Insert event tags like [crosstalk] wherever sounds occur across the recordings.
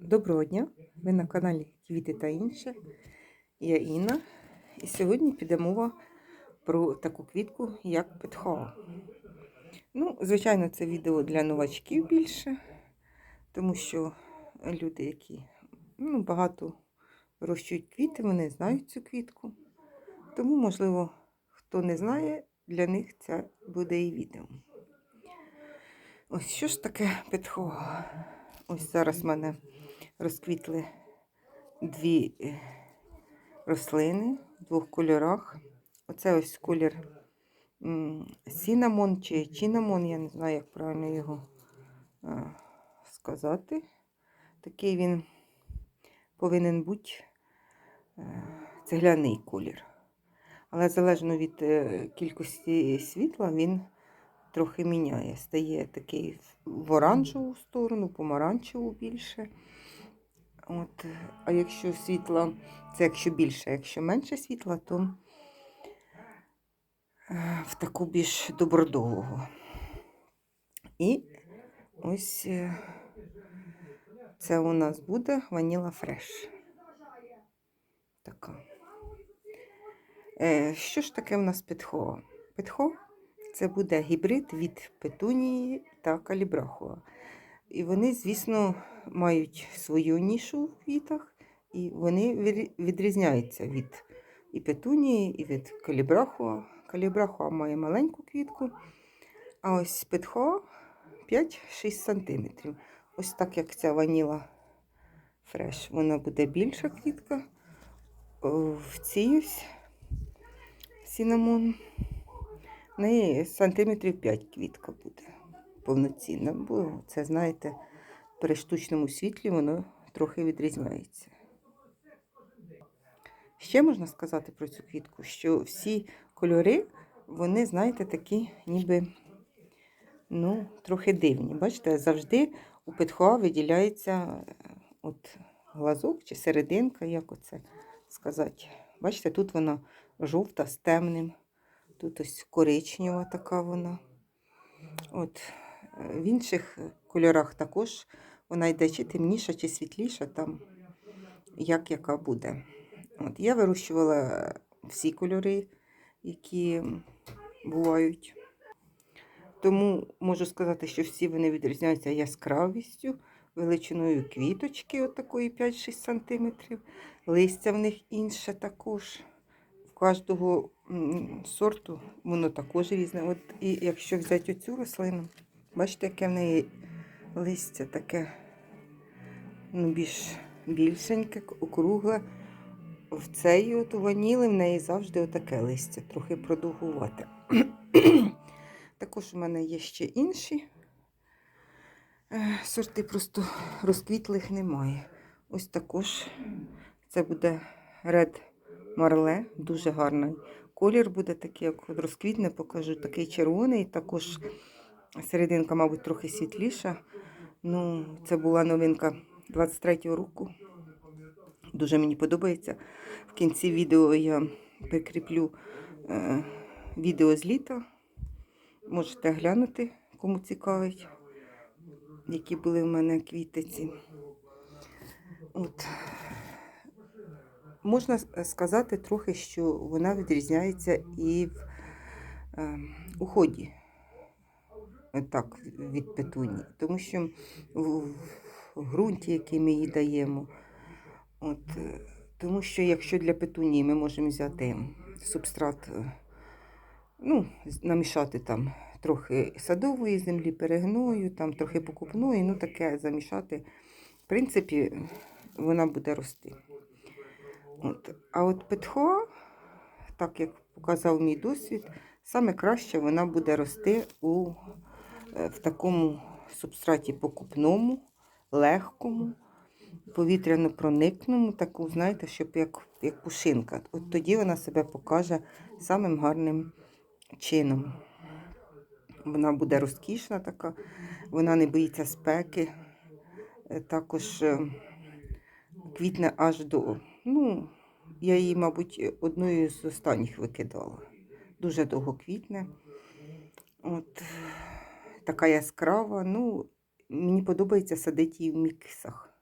Доброго дня! Ви на каналі Квіти та інше. Я Інна. І сьогодні піде мова про таку квітку, як петхоа. Ну, звичайно, це відео для новачків більше, тому що люди, які ну, багато вирощують квіти, вони знають цю квітку. Тому, можливо, хто не знає, для них це буде і відео. Ось що ж таке петхоа? Ось зараз в мене розквітли дві е, рослини в двох кольорах. Оце ось колір сінамон чи чінамон, я не знаю, як правильно його е, сказати. Такий він повинен бути е, цегляний колір. Але залежно від кількості світла, він трохи міняє. Стає такий в оранжеву сторону, помаранчеву більше. От. А якщо світла, це якщо більше, якщо менше світла, то е, в таку більш добродового. І ось е, це у нас буде ваніла фреш. Така. Е, що ж таке у нас петхо? Петхо це буде гібрид від петунії та калібрахуа. І вони, звісно, мають свою нішу в квітах, і вони відрізняються від і петунії, і від калібрахуа. Калібрахуа має маленьку квітку, а ось петхоа 5-6 см. Ось так, як ця ваніла фреш. Вона буде більша квітка. В цій ось сінамон. Неї сантиметрів 5 квітка буде повноцінна, бо це, знаєте, при штучному світлі воно трохи відрізняється. Ще можна сказати про цю квітку, що всі кольори, вони, знаєте, такі ніби ну, трохи дивні. Бачите, завжди у петхоа виділяється е, от глазок чи серединка, як оце сказати. Бачите, тут вона жовта з темним. Тут ось коричнева така вона. От. Е, в інших кольорах також вона йде чи темніша, чи світліша, там як яка буде. От. Я вирощувала всі кольори, які бувають. Тому можу сказати, що всі вони відрізняються яскравістю, величиною квіточки, от такої 5-6 см. Листя в них інше також кожного сорту воно також різне. От І якщо взяти оцю рослину, бачите, яке в неї листя таке ну, більш більшеньке, округле. В цей от ваніли в неї завжди отаке листя, трохи продовгувати. [clears throat] Також у мене є ще інші е, сорти, просто розквітлих немає. Ось також це буде Red марле, дуже гарний. Колір буде такий, як розквітне, покажу, такий червоний, також серединка, мабуть, трохи світліша. Ну, Це була новинка 23-го року. Дуже мені подобається. В кінці відео я прикріплю е, відео з літа. Можете глянути, кому цікавить, які були в мене квітиці. От. Можна сказати трохи, що вона відрізняється і в е, уході так, від петуні, тому що в, ґрунті, який ми їй даємо, от, е, тому що якщо для петунії ми можемо взяти субстрат, е, ну, намішати там трохи садової землі, перегною, там трохи покупної, ну таке замішати, в принципі, вона буде рости. От. А от петхоа, так як показав мій досвід, саме краще вона буде рости у, е, в такому субстраті покупному, легкому, повітряно проникному, таку, знаєте, щоб як як пушинка. От тоді вона себе покаже самим гарним чином. Вона буде розкішна така, вона не боїться спеки, е, також е, квітне аж до. Ну, я її, мабуть, одною з останніх викидала. Дуже довго квітне. От, Така яскрава. Ну, Мені подобається садити її в міксах.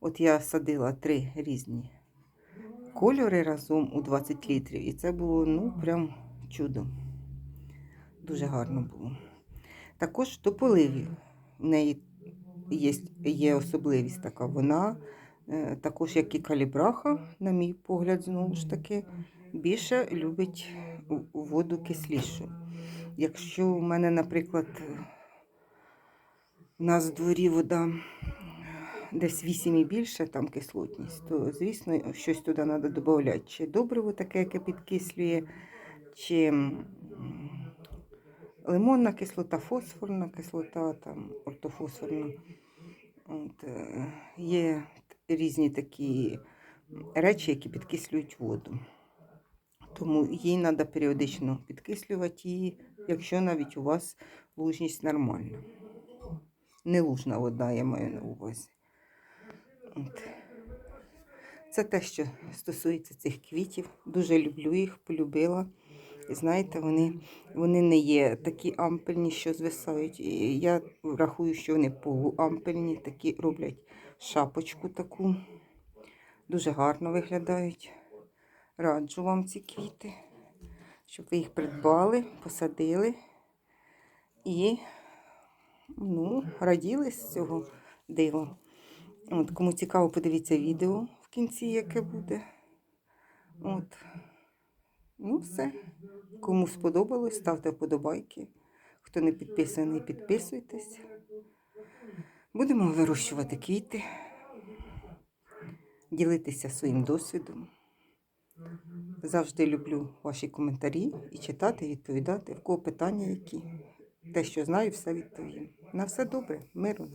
От я садила три різні кольори разом у 20 літрів. І це було ну прям чудо. Дуже гарно було. Також до поливів. В неї є, є особливість така. Вона також, як і калібраха, на мій погляд, знову ж таки, більше любить воду кислішу. Якщо в мене, наприклад, у нас в дворі вода десь 8 і більше, там кислотність, то, звісно, щось туди треба додати. Чи добриво таке, яке підкислює, чи лимонна кислота, фосфорна кислота, там, ортофосфорна. От, е, є різні такі речі, які підкислюють воду. Тому їй треба періодично підкислювати її, якщо навіть у вас лужність нормальна. Не лужна вода, я маю на увазі. От. Це те, що стосується цих квітів. Дуже люблю їх, полюбила. Знаєте, вони, вони не є такі ампельні, що звисають. Я рахую, що вони полуампельні, такі роблять шапочку таку. Дуже гарно виглядають. Раджу вам ці квіти, щоб ви їх придбали, посадили і ну, раділи з цього дива. От, кому цікаво, подивіться відео в кінці, яке буде. От. Ну, все. Кому сподобалось, ставте вподобайки. Хто не підписаний, підписуйтесь. Будемо вирощувати квіти, ділитися своїм досвідом. Завжди люблю ваші коментарі і читати, відповідати. В кого питання які. Те, що знаю, все відповім. На все добре, миру.